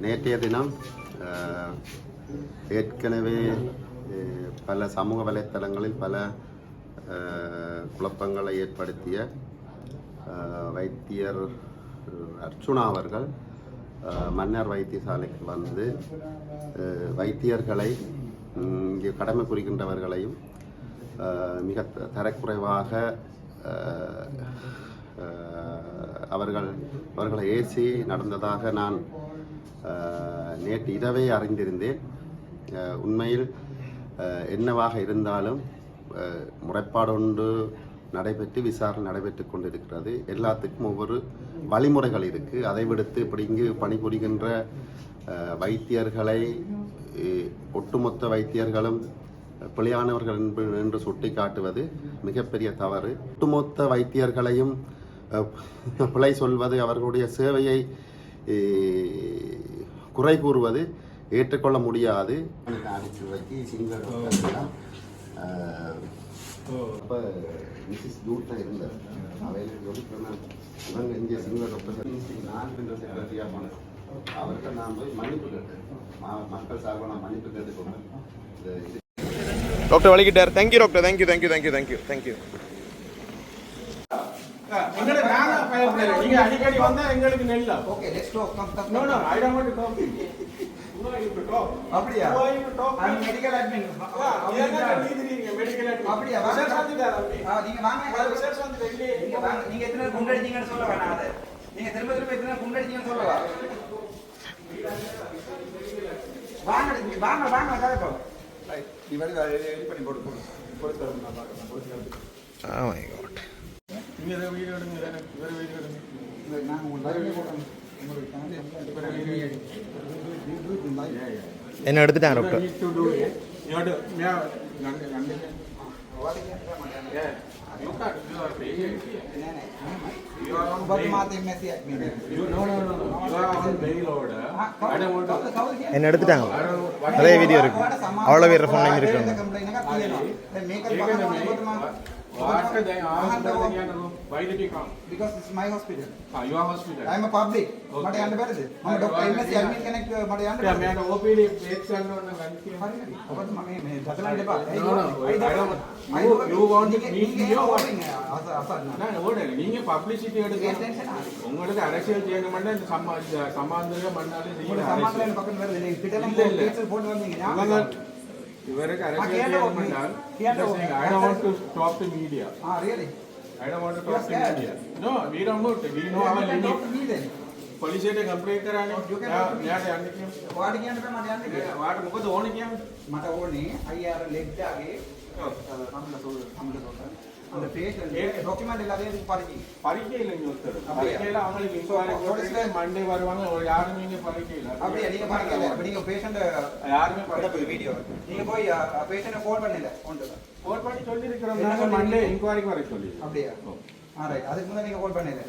நேற்றைய தினம் ஏற்கனவே பல சமூக வலைத்தளங்களில் பல குழப்பங்களை ஏற்படுத்திய வைத்தியர் அர்ச்சுனா அவர்கள் மன்னர் வைத்தியசாலைக்கு வந்து வைத்தியர்களை இங்கே கடமை புரிகின்றவர்களையும் மிக தரக்குறைவாக அவர்கள் அவர்களை ஏசி நடந்ததாக நான் நேற்று இரவே அறிந்திருந்தேன். உண்மையில் என்னவாக இருந்தாலும் முறைப்பாடொன்று நடைபெற்று விசாரணை நடைபெற்று கொண்டிருக்கிறது. எல்லாத்துக்கும் ஒவ்வொரு வழிமுறைகள் இருக்குது அதை விடுத்து இப்படி இங்கு பணிபுரிகின்ற வைத்தியர்களை ஒட்டுமொத்த வைத்தியர்களும் பிழையானவர்கள் என்று என்று சுட்டி காட்டுவது மிகப்பெரிய தவறு. ஒட்டுமொத்த வைத்தியர்களையும் பிழை சொல்வது அவர்களுடைய சேவையை குறை கூறுவது ஏற்றுக்கொள்ள முடியாது. அடிச்சு வச்சு சிங்கள அப்போ மிஸ்ஸஸ் தூட்டா இருந்தார். அவையில் சொல்லிக்கிறேன் இவங்க இங்கே சிங்கள டாக்டர் நான் இந்த செக்ரட்டரியாக போனேன் அவர்கிட்ட நான் போய் மன்னிப்பு கேட்டேன். மக்கள் சார்பாக நான் மன்னிப்பு இது doctor வலிக்கிட்டார் thank you doctor. Thank you thank you thank you thank you thank you எங்களை நாங்க பயப்படல. நீங்க அடிக்கடி வந்தா எங்களுக்கு நெல்ல Okay, let's talk. Come, come, No, come. no, Talk. அப்படியா? No, you to talk. I'm medical admin. Yeah, ஏங்க நீதிரீங்க, medical admin. அப்படியா? Research வாங்க. வந்துட்டாரா அப்படி? ஆ, நீங்க வாங்க. நீங்க வாங்க. நீங்க எத்தனை குண்டு அடிச்சீங்கன்னு சொல்ல வேணாம் அதை. நீங்க திரும்ப திரும்ப எத்தனை குண்டு அடிச்சீங்கன்னு சொல்லவா? வாங்க, நீங்க வாங்க, வாங்க, கதைப்போம். நீ ready பண்ணி போடு, போடு. போட்டு தரணும், நான் பார்க்கறேன். போட்டு. Oh my god. எடுங்க, இவரை வீடியோ எடுங்க. உங்களுக்கு. உங்களுக்கு இவரை வீடியோ எடுங்க. Live. Yeah, yeah. என்ன எடுத்துட்டாங்க டாக்டர். Ah. என்ன எடுத்துட்டாங்க அதே வீடியோ இருக்கு அவ்வளோ பேர் ஃபோன் இருக்கு Why did you come? Because it's my hospital. Ah, your hospital. I'm a public. Okay. But I understand. I'm a doctor. I'm a admin connect. But I understand. Yeah, man. OPD breaks and on the van. Sorry, but mami, me doesn't matter. No, no. I don't. I don't. You want to meet me or what? Asa, asa. நான் ஓடல நீங்க publicity எடுக்கணும் உங்களுக்கு அரசியல் செய்யணும்னா இந்த சம்மா இந்த சமாந்தர மண்ணாலே நீங்க சமாந்தர பக்கம் வருது நீங்க கிட்ட எல்லாம் போட்டு வந்தீங்க இவருக்கு அரசியல் செய்யணும்னா I don't want to stop the media ah really I don't want to talk to him. No, we don't know. We know our limit. Talk to me then. police ට කම්ප්ලේන්ට් කරන්නේ යාට යන්න කියන්නේ වාට කියන්න තමයි මට යන්න කියලා වාට මොකද ඕනේ කියන්නේ මට ඕනේ අයියා අර ලෙග් දාගේ ඔව් අම්ල සෝල් අම්ල සෝල් அந்த பேஷண்ட் டாக்குமெண்ட் எல்லாத்தையும் இங்க ஒருத்தர். அப்படியா? பரிச்சையில அவங்களுக்கு Monday வருவாங்க. யாருமே இங்க இல்லை. அப்படியே? நீங்க படிக்கல அப்ப நீங்க பேஷண்ட் யாருமே இல்லை. வீடியோ நீங்க போய் பேஷண்ட ஃபோன் பண்ணல ஒன்று Phone பண்ணி சொல்லியிருக்கிறோம். என்ன நாங்க சொன்னீங்க? Monday inquiry க்கு வர சொல்லி. அப்படியா? ஆ ரைட் அதுக்கு முன்னாடி நீங்க கால் பண்ணல.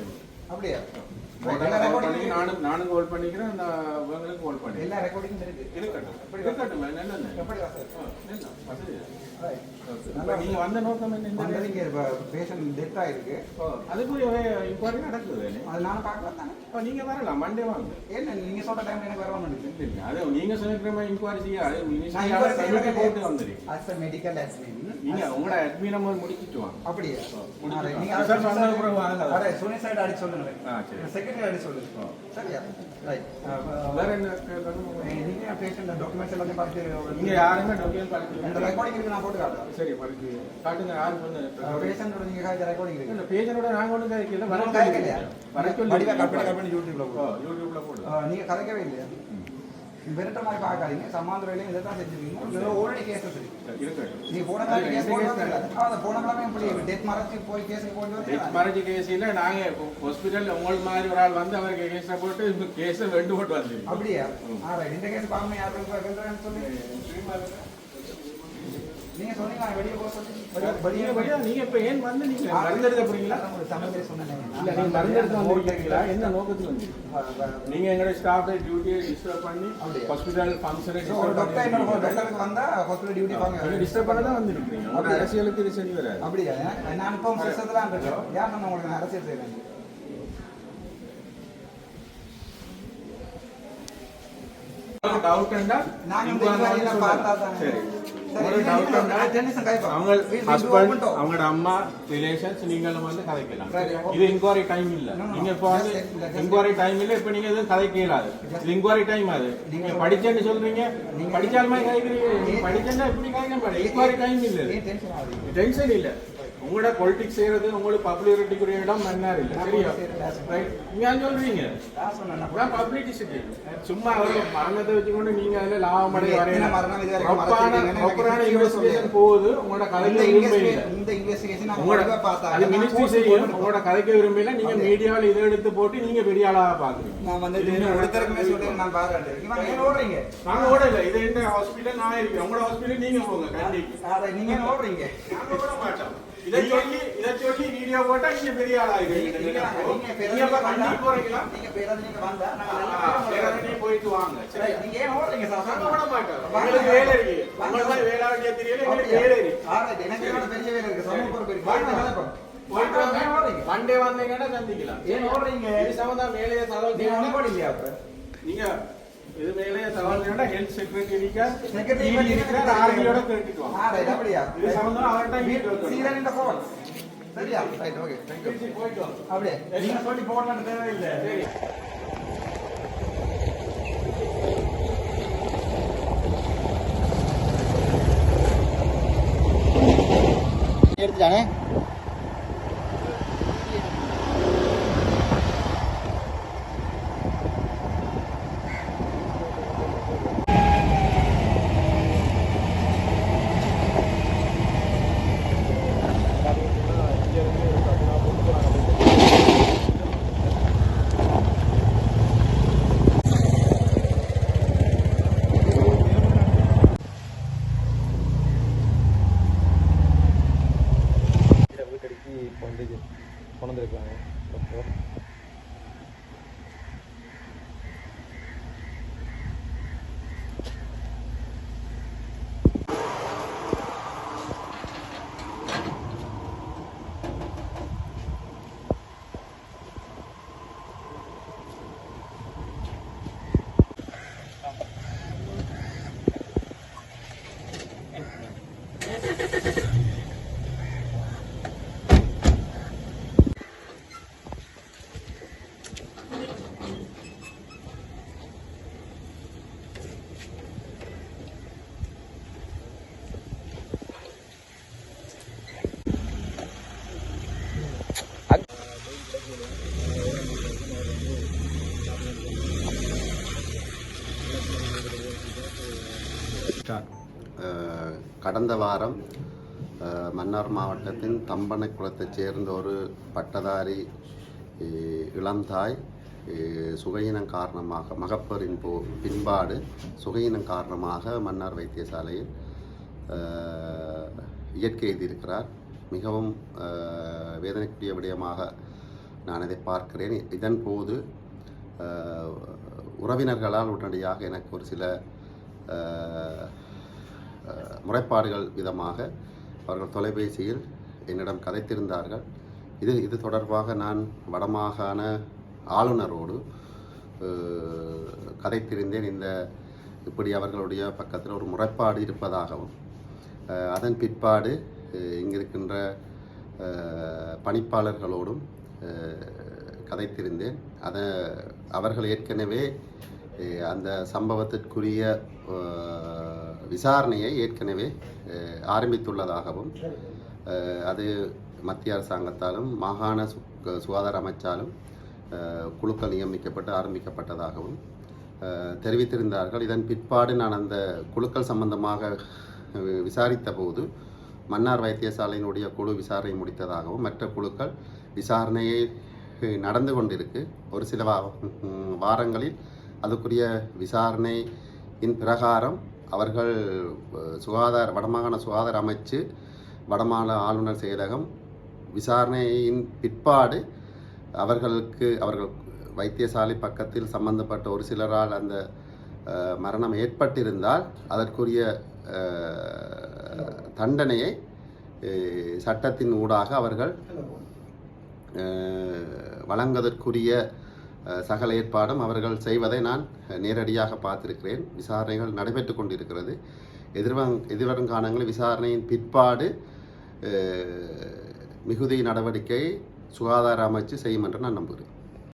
அப்படியா? நானும் நானும் கால் பண்ணிக்கிறேன். கால் பண்ணி எல்லா ரெக்கார்டிங் இருக்கு இருக்கட்டும் எப்படி இருக்கட்டும் என்னென்ன எப்படி வசதி நீங்க வந்த நோக்கம் என்ன வந்ததுக்கு பேஷண்ட் டெத் ஆயிருக்கு. அதுக்குரிய இன்குவரி நடக்குது? அது நானும் பார்க்கலாம் தானே? நீங்க வரலாம் மண்டே வாங்க. என்ன நீங்க சொல்ற டைம் எனக்கு வர மாட்டேங்குது. அது நீங்க சொல்லிக்கிற மாதிரி inquiry செய்ய, அது நான் committee போட்டு வந்துருக்கு. as a medical admin. நீங்க உங்களோட admin number முடிச்சிட்டு வாங்க. அப்படியா. நீங்க Result வந்த பிறகு வாங்க. அரே சுனி சைடு அடி சொல்லுங்க. ஆ, சரி. செக்ரட்டரி அடி சொல்லுங்க. சரியா? ரைட் வேற என்ன நீங்க பேஷண்ட் டாக்குமெண்ட்ஸ் எல்லாத்தையும் பார்த்து நீங்க யாருமே. இந்த ரெக்கார்டிங் இருக்கு நான் போட்டு காட்டுறேன் சரி, படிச்சு. காட்டுங்க, யாருக்கு வந்து பேஷண்டோட நீங்க காய்ச்ச ரெக்கார்டிங் இருக்கு இல்ல, பேஜனோட நாங்க ஒண்ணும் கதைக்கல. வர கதைக்கலையா? வர சொல்லி கட் பண்ணி யூடியூப்ல போடு. யூடியூப்ல போடு. நீங்க கதைக்கவே இல்லையா விரட்ட மாதிரி பார்க்காதீங்க. சமாந்திர வேலையும் இதை தான் செஞ்சிருக்கீங்க கேசஸ் இருக்கு. நீங்க போன கிழமை கேஸ் அது போட்டு அந்த போன கிழமை எப்படி டெத் மறைச்சு போய் கேஸுக்கு போட்டு டெத் வந்து மேரேஜ் கேஸில் நாங்க ஹாஸ்பிட்டல் உங்களுக்கு மாதிரி ஒரு ஆள் வந்து அவருக்கு கேஸை போட்டு இந்த கேஸை வெண்டு போட்டு வந்துருக்கோம். அப்படியா? ஆ இந்த கேஸ் பார்க்கணும் யார் வெல்றேன்னு சொல்லி. நீங்க சொன்னீங்க வெளியே போக சொல்லி வெளியே நீங்க இப்ப ஏன் வந்து நீங்க மருந்தெடுக்க போறீங்களா? தமிழே சொன்னேன். இல்ல நீங்க மருந்தெடுக்க வந்திருக்கீங்களா என்ன நோக்கத்துல வந்து நீங்க எங்களோட ஸ்டாஃப் டியூட்டியை டிஸ்டர்ப் பண்ணி? ஹாஸ்பிட்டல் ஃபங்க்ஷனை ஒரு டாக்டர் இன்னொரு டாக்டருக்கு வந்தா ஹாஸ்பிட்டல் டியூட்டி நீங்க டிஸ்டர்ப் பண்ண தான் வந்திருக்கீங்க? அரசியலுக்கு இது சரி வராது. அப்படியா? நான் இப்போ சிஸ்டத்துல இருக்கேன். யார் சொன்ன உங்களுக்கு நான் அரசியல் செய்வேன்? டவுட் இருந்தா இந்த தான். சரி. நீங்க நீங்க ஹஸ்பண்ட். அவங்களோட அம்மா ரிலேஷன்ஸ் நீங்களும் வந்து கதைக்கலாம். இது இன்கொயரி டைம் இல்ல. நீங்க. இப்போ வந்து இன்கொயரி டைம் இல்ல இப்போ நீங்க எதுவும் கதைக்க இயலாது இது இன்கொயரி டைம் அது. நீங்க படிச்சேன்னு சொல்றீங்க. படிச்சாலுமே கதைக்கிறீங்க நீங்க படிச்சேன்னா எப்படி கதைக்க மாட்டேன் இன்கொயரி டைம் இல்ல? டென்ஷன் இல்ல. உங்களோட பொலிட்டிக்ஸ் செய்யறது உங்களுக்கு பப்ளிசிட்டிக்குரிய இடம் மன்னார் இல்ல சரியா? நீங்க சொல்றீங்க? நான் publicity. சும்மா அவர் மரணத்தை வச்சுக்கொண்டு நீங்க அதுல லாபம் அடைய நீங்க எனக்கு இன்வெஸ்டிகேஷன். போகுது. உங்களோட கதைக்கு விரும்ப investigation- இல்லை. இந்த நாங்க உங்களோட பார்த்தா, அது மினிஸ்ட்ரி செய்யும். உங்களோட கதைக்க விரும்பல நீங்க மீடியாவில் இதை எடுத்து போட்டு நீங்க பெரிய ஆளா பாக்குறீங்க நான் வந்து என்ன ஒருத்தருக்குமே சொல்றேன் நான் ஏன் ஓடுறீங்க. நாங்க ஓட இல்ல இது எந்த ஹாஸ்பிட்டல் நான் இருக்கேன். உங்களோட ஹாஸ்பிட்டல் நீங்க போங்க கண்டிப்பா. நீங்க ஓடுறீங்க. நாங்க ஓட மாட்டோம். இதை சொல்லி இதை சொல்லி வீடியோ போட்டா நீங்க பெரிய ஆளா நீங்க நீங்க நீங்க இப்ப கண்டி போறீங்களா? நீங்க பேராது நீங்க வந்தா. எங்கேயும் போயிட்டு வாங்க. சரி நீங்க ஏன் ஓடுறீங்க சார்? ஓட மாட்டோம். உங்களுக்கு வேலை இருக்கு. உங்களுக்கு தான் வேலை வேண்டிய தெரியல? எங்களுக்கு வேலை இருக்கு. ஆல்ரைட் எனக்கு என்னோட பெரிய வேலை இருக்கு. சமூக பொறுப்பு இருக்கு வாங்க. மண்டே வந்தீங்கன்னா சந்திக்கலாம். ஏன் ஓடுறீங்க? மேலேயே தகவல் நீங்க நீங்க இது மேலேயே தகவல் தேவைன்னா ஹெல்த் செக்ரட்டரி Secretary செக்ரட்டரி இருக்கிறார் ஆர்மியோட கேட்டுட்டு வாங்க ஆல்ரைட் அப்படியா? இது சம்பந்தம் அவர்கிட்ட மீட் சீரன் இந்த போன் சரியா? ரைட் ஓகே தேங்க்யூ போயிட்டு வாங்க அப்படியே. நீங்க சொல்லி போடலாம் தேவையில்லை. சரி. எடுத்துட்டானே வீட்டடிக்கு இப்போ வந்து கொண்டு வந்திருக்காங்க டாக்டர் அஹ், கடந்த வாரம் மன்னார் மாவட்டத்தின் தம்பனை குளத்தைச் சேர்ந்த ஒரு பட்டதாரி இளந்தாய் சுகையினம் காரணமாக மகப்பரின் போ பின்பாடு சுகையினம் காரணமாக மன்னார் வைத்தியசாலையில் இயற்கை எய்தியிருக்கிறார் மிகவும் வேதனைக்குரிய விடயமாக நான் இதை பார்க்கிறேன். இதன் போது உறவினர்களால் உடனடியாக எனக்கு ஒரு சில முறைப்பாடுகள் விதமாக அவர்கள் தொலைபேசியில் என்னிடம் கதைத்திருந்தார்கள். இது இது தொடர்பாக நான் வடமாகாண ஆளுநரோடு கதைத்திருந்தேன். இந்த இப்படி அவர்களுடைய பக்கத்தில் ஒரு முறைப்பாடு இருப்பதாகவும் அதன் பிற்பாடு இங்கிருக்கின்ற பணிப்பாளர்களோடும் கதைத்திருந்தேன். அதை அவர்கள் ஏற்கனவே அந்த சம்பவத்திற்குரிய விசாரணையை ஏற்கனவே ஆரம்பித்துள்ளதாகவும் அது மத்திய அரசாங்கத்தாலும் மாகாண சு சுகாதார அமைச்சாலும் குழுக்கள் நியமிக்கப்பட்டு ஆரம்பிக்கப்பட்டதாகவும் தெரிவித்திருந்தார்கள். இதன் பிற்பாடு நான் அந்த குழுக்கள் சம்பந்தமாக விசாரித்த போது மன்னார் வைத்தியசாலையினுடைய குழு விசாரணை முடித்ததாகவும் மற்ற குழுக்கள் விசாரணையை நடந்து கொண்டிருக்கு. ஒரு சில வாரங்களில் அதுக்குரிய விசாரணையின் பிரகாரம் அவர்கள் சுகாதார வடமாகாண சுகாதார அமைச்சு வடமாநில ஆளுநர் செயலகம் விசாரணையின் பிற்பாடு அவர்களுக்கு அவர்கள் வைத்தியசாலை பக்கத்தில் சம்பந்தப்பட்ட ஒரு சிலரால் அந்த மரணம் ஏற்பட்டிருந்தால் அதற்குரிய தண்டனையை சட்டத்தின் ஊடாக அவர்கள் வழங்குவதற்குரிய சகல ஏற்பாடும் அவர்கள் செய்வதை நான் நேரடியாக பார்த்திருக்கிறேன். விசாரணைகள் நடைபெற்று கொண்டிருக்கிறது. எதிர்வங் எதிர்வருங்காலங்களில் விசாரணையின் பிற்பாடு மிகுதி நடவடிக்கை சுகாதார அமைச்சு செய்யும் என்று நான் நம்புகிறேன்.